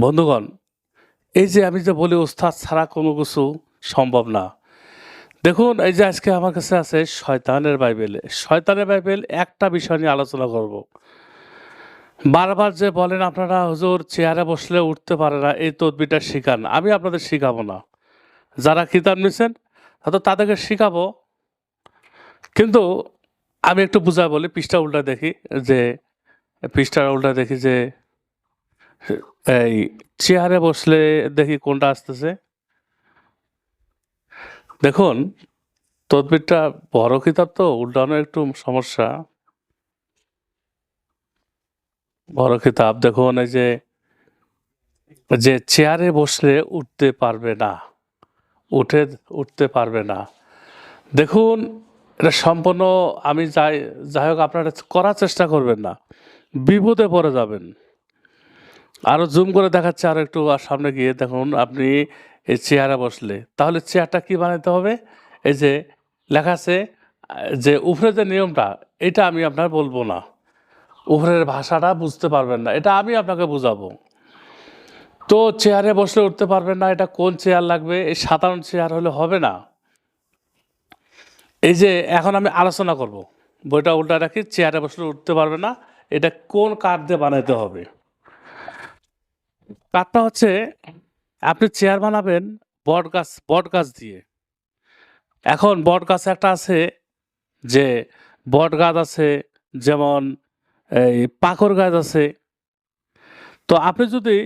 বন্ধুগণ, এই যে আমি যে বলি, ওস্তাদ ছাড়া কোনো কিছু সম্ভব না। দেখুন, এই যে আজকে আমার কাছে আছে শয়তানের বাইবেল। শয়তানের বাইবেল একটা বিষয় নিয়ে আলোচনা করব। বারবার যে বলেন আপনারা, হুজুর, চেয়ারে বসলে উঠতে পারে না। এই তদবিটা শিখান। আমি আপনাদের শিখাবো না। যারা কিতাব নিছেন হয়তো তাদেরকে শিখাবো। কিন্তু আমি একটু বুঝাই বলি, পৃষ্ঠা উল্টা দেখি যে, পৃষ্ঠা উল্টা দেখি যে এই চেয়ারে বসলে দেখি কোনটা আসতেছে। দেখুন, তদবিরটা বড় কিতাব তো উল্টানো একটু সমস্যা। বড় কিতাব, দেখুন, এই যে যে চেয়ারে বসলে উঠতে পারবে না, উঠে, উঠতে পারবে না। দেখুন, এটা সম্পূর্ণ আমি যাই যাই হোক, আপনারা করার চেষ্টা করবেন না, বিপদে পড়ে যাবেন। আরও জুম করে দেখাচ্ছে আরও একটু, আর সামনে গিয়ে দেখুন আপনি এই চেয়ারে বসলে। তাহলে চেয়ারটা কি বানাতে হবে? এই যে লেখা আছে, যে উপরে যে নিয়মটা, এটা আমি আপনার বলব না। উপরের ভাষাটা বুঝতে পারবেন না, এটা আমি আপনাকে বুঝাবো। তো চেয়ারে বসলে উঠতে পারবেন না, এটা কোন চেয়ার লাগবে? এই সাধারণ চেয়ার হলে হবে না। এই যে এখন আমি আলোচনা করব। বইটা উল্টা রাখি, চেয়ারে বসলে উঠতে পারবে না, এটা কোন কাঠ দিয়ে বানাইতে হবে? কাঠটা হচ্ছে আপনি চেয়ার বানাবেন বট গাছ বট গাছ দিয়ে। এখন বট গাছ একটা আছে যে বট গাছ আছে যেমন এই পাকর গাছ আছে। তো আপনি যদি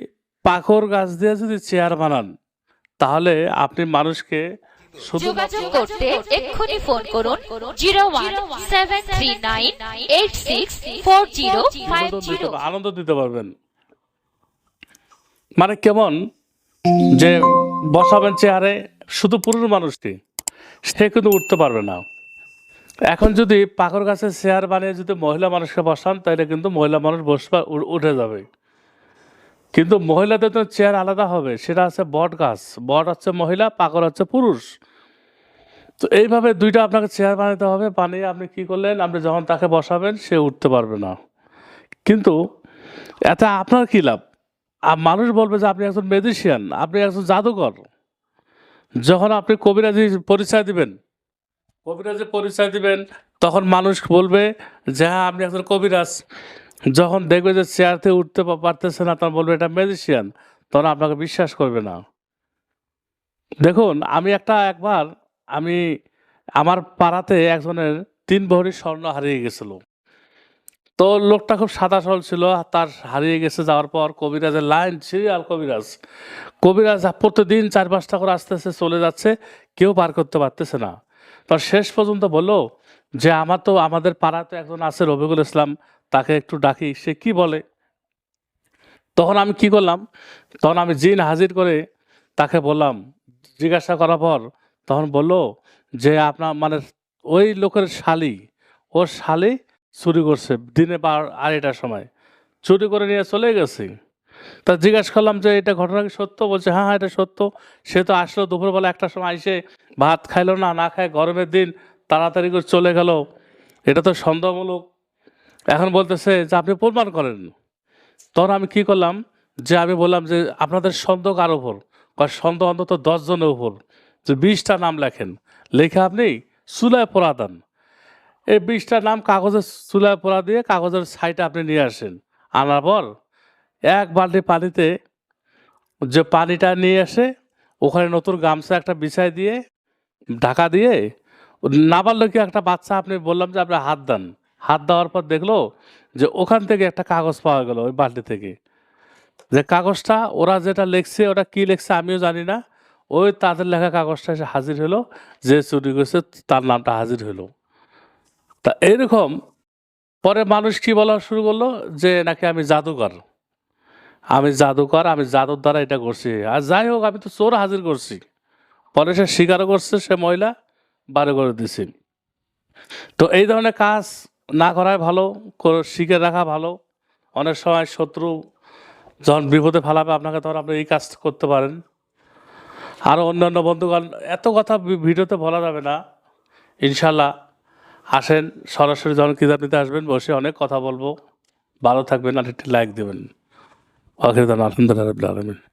পাকর গাছ দিয়ে যদি চেয়ার বানান তাহলে আপনি মানুষকে শুধু যোগাযোগ করতে এক্ষুনি ফোন করুন zero one seven three nine eight six four zero five দিতে জিরো আনন্দ দিতে পারবেন। মানে কেমন যে বসাবেন চেয়ারে শুধু পুরুষ মানুষটি, সে কিন্তু উঠতে পারবে না। এখন যদি পাকর গাছে চেয়ার বানিয়ে যদি মহিলা মানুষকে বসান, তাহলে কিন্তু মহিলা মানুষ বসবা, উ- উঠে যাবে। কিন্তু মহিলাদের তো চেয়ার আলাদা হবে, সেটা আছে বট গাছ। বট হচ্ছে মহিলা পাকর হচ্ছে পুরুষ। তো এইভাবে দুইটা আপনাকে চেয়ার বানাতে হবে, বানিয়ে আপনি কি করলেন? আপনি যখন তাকে বসাবেন, সে উঠতে পারবে না। কিন্তু এতে আপনার কী লাভ? আর মানুষ বলবে যে আপনি একজন মেজিশিয়ান আপনি একজন জাদুকর। যখন আপনি কবিরাজি পরিচয় দিবেন কবিরাজি পরিচয় দিবেন, তখন মানুষ বলবে যে হ্যাঁ আপনি একজন কবিরাজ। যখন দেখবে যে চেয়ার থেকে উঠতে পারতেছে না, তখন বলবে এটা ম্যাজিশিয়ান তখন আপনাকে বিশ্বাস করবে না। দেখুন, আমি একটা একবার আমি আমার পাড়াতে একজনের তিন ভরি স্বর্ণ হারিয়ে গেছিল। তো লোকটা খুব সাদা সরল ছিল, তার হারিয়ে গেছে যাওয়ার পর কবিরাজের লাইন, সিরিয়াল কবিরাজ। কবিরাজ প্রতিদিন চার পাঁচটা করে আস্তে আস্তে চলে যাচ্ছে, কেউ পার করতে পারতেছে না। তো শেষ পর্যন্ত বলল, যে আমার তো, আমাদের পাড়াতে একজন আছে রবিকুল ইসলাম, তাকে একটু ডাকি, সে কি বলে? তখন আমি কি করলাম, তখন আমি জিন হাজির করে তাকে বললাম, জিজ্ঞাসা করার পর তখন বলল যে, আপনার মানে ওই লোকের শালি, ওর শালি চুরি করছে দিনে বা আড়াইটার সময়। চুরি করে নিয়ে চলে গেছি। তা জিজ্ঞাসা করলাম যে, এটা ঘটনা কি সত্য? বলছে হ্যাঁ হ্যাঁ এটা সত্য। সে তো আসলো দুপুরবেলা একটার সময় এসে ভাত খাইলো না না খায় গরমের দিন তাড়াতাড়ি করে চলে গেল। এটা তো সন্দেহমূলক। এখন বলতেছে যে, আপনি প্রমাণ করেন। তখন আমি কি করলাম যে, আমি বললাম যে, আপনাদের সন্দেহ কার উপর? সন্দেহ অন্তত দশজনের উপর। যে, বিশটা নাম লেখেন। লেখে আপনি চুলায় পোড়া দেন এই বিশটা নাম কাগজের চুলায় পোড়া দিয়ে কাগজের সাইডে আপনি নিয়ে আসেন। আনার পর এক বালতি পানিতে যে পানিটা নিয়ে এসে ওখানে নতুন গামছা একটা বিছাই দিয়ে, ঢাকা দিয়ে না পারলে কি একটা বাচ্চা আপনি বললাম যে আপনি হাত দেন। হাত দেওয়ার পর দেখল যে ওখান থেকে একটা কাগজ পাওয়া গেল ওই বালতি থেকে। যে কাগজটা ওরা যেটা লিখছে ওটা কি লিখছে আমিও জানি না। ওই তাদের লেখা কাগজটা এসে হাজির হলো, যে চুরি করেছে তার নামটা হাজির হলো। তা এইরকম পরে মানুষ কি বলা শুরু করল? যে নাকি আমি জাদুকর। আমি জাদুকর, আমি জাদুর দ্বারা এটা করছি। আর যাই হোক, আমি তো চোর হাজির করছি। পরে সে স্বীকারও করছে, সে মহিলা বারে করে দিছি। তো এই ধরনের কাজ না করাই ভালো, করে শিখে রাখা ভালো। অনেক সময় শত্রু যখন বিপদে ফেলাবে, আপনাকে তখন আপনি এই কাজ করতে পারেন। আরও অন্যান্য বন্ধুগণ, এত কথা ভিডিওতে বলা যাবে না। ইনশাল্লাহ আসেন, সরাসরি যখন কিতাব আসবেন, বসে অনেক কথা বলব। ভালো থাকবেন, আর একটি লাইক দেবেন। আলহামদুলিল্লাহ আলামিন।